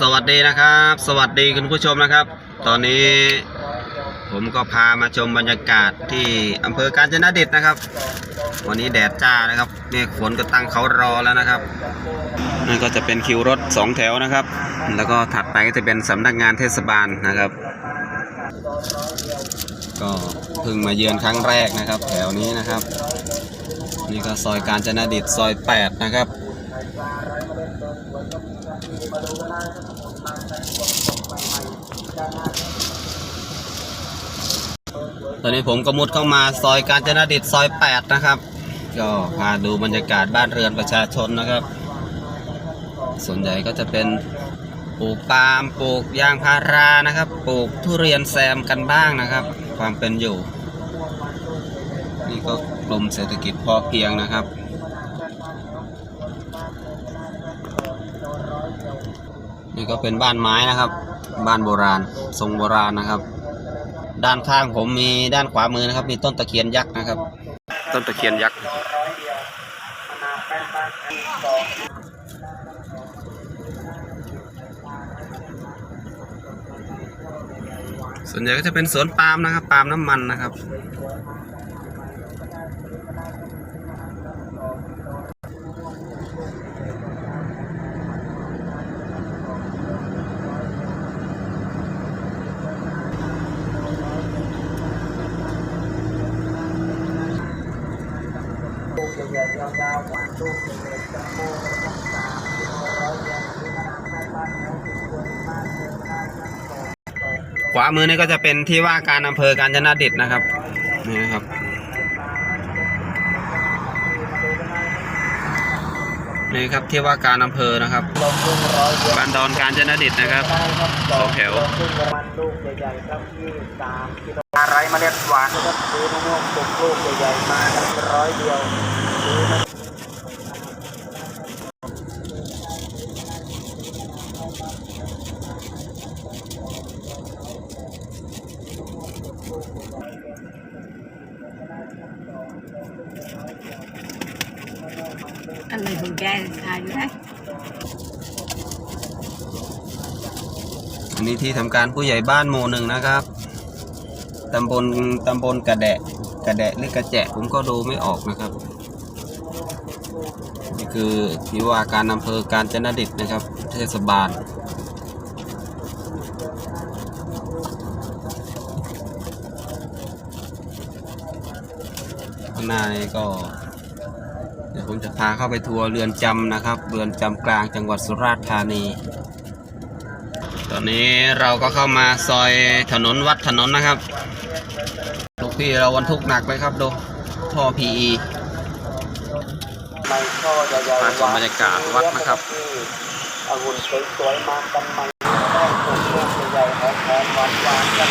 สวัสดีนะครับ สวัสดีคุณผู้ชมนะครับ ตอนนี้ผมก็พามาชมบรรยากาศที่อำเภอกาญจนดิตนะครับ วันนี้แดดจ้านะครับเมฆฝนก็ตั้งเขารอแล้วนะครับนั่นก็จะเป็นคิวรถสองแถวนะครับ แล้วก็ถัดไปก็จะเป็นสำนักงานเทศบาลนะครับ ก็เพิ่งมาเยือนครั้งแรกนะครับ แถวนี้นะครับ นี่ก็ซอยกาญจนดิตซอย 8 นะครับ ตอนนี้ผมก็มุดเข้ามาซอยกาญจนดิตซอย 8 นะครับ ก็พาดูบรรยากาศบ้านเรือนประชาชนนะครับ ส่วนใหญ่ก็จะเป็นปลูกปาล์มปลูกยางพารานะครับปลูกทุเรียนแซมกันบ้างนะครับ ความเป็นอยู่ นี่ก็กลุ่มเศรษฐกิจพอเพียงนะครับ นี่ก็เป็นบ้านไม้นะครับ บ้านโบราณ ทรงโบราณนะครับ ด้านข้างผมมีด้านขวามือนะครับ มีต้นตะเคียนยักษ์นะครับ ต้นตะเคียนยักษ์ส่วนใหญ่ก็จะเป็นสวนปาล์มนะครับ ปาล์มน้ำมันนะครับ ขวามือนี่ก็จะเป็นที่ว่าการอำเภอกาญจนดิตนะครับนี่นะครับนี่ครับที่ว่าการอำเภอนะครับบ้านดอนกาญจนดิตนะครับสองแถวซึ่งปรมาณลูกใหญ่ๆครับยี่สามกิโลอะไรเมล็ดหวานนะครับซื้อมะม่วงสุกลูกใหญ่ๆมาร้อยเดียว อมาอะไรของแกขายอยู่ไหนอันนี้ที่ทำการผู้ใหญ่บ้านหมู่หนึ่งนะครับตำบลตำบลกระแดะกระแดะหรือกระแจะผมก็ดูไม่ออกนะครับ นี่คือที่ว่าการอำเภอการจนดิตนะครับ เทศบาลข้างหน้านี้ก็ เดี๋ยวผมจะพาเข้าไปทัวร์เรือนจำนะครับ เรือนจำกลางจังหวัดสุราษฎร์ธานี ตอนนี้เราก็เข้ามาซอยถนนวัดถนนนะครับ ลูกพี่เราวันทุกหนักเลยครับดูท่อ PE ใบช่อ มาชมบรรยากาศวัดนะครับที่องุ่นสวยๆมากันใหม่ได้ปลูกลูกใหญ่ๆหอมๆหวานๆครับ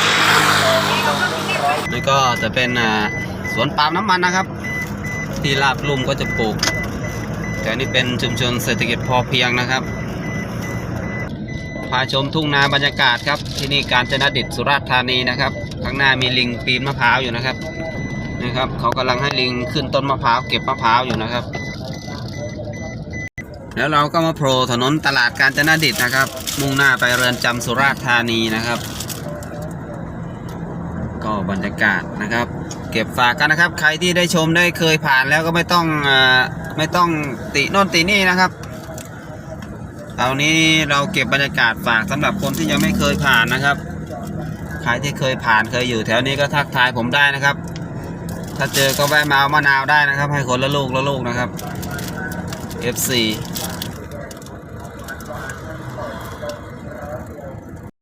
ร้อยนี่ก็จะเป็นอ่าสวนปาล์มน้ำมันนะครับ ที่ลาดลุ่มก็จะปลูก แต่นี่เป็นชุมชนเศรษฐกิจพอเพียงนะครับ พาชมทุ่งนาบรรยากาศครับ ที่นี่กาญจนดิตสุราษฎร์ธานีนะครับ ข้างหน้ามีลิงปีนมะพร้าวอยู่นะครับนี่ครับ เขากำลังให้ลิงขึ้นต้นมะพร้าวเก็บมะพร้าวอยู่นะครับ แล้วเราก็มาโผล่ถนนตลาดกาญจนดิตนะครับ มุ่งหน้าไปเรือนจำสุราษฎร์ธานีนะครับ ก็บรรยากาศนะครับ เก็บฝากกันนะครับ ใครที่ได้ชมได้เคยผ่านแล้วก็ไม่ต้องอไม่ต้องติโน่นตินี่นะครับเอานี้เราเก็บบรรยากาศฝากสำหรับคนที่ยังไม่เคยผ่านนะครับ ใครที่เคยผ่านเคยอยู่แถวนี้ก็ทักทายผมได้นะครับ ถ้าเจอก็แวะมาเอามะนาวได้นะครับ ให้คนละลูกละลูกนะครับ FC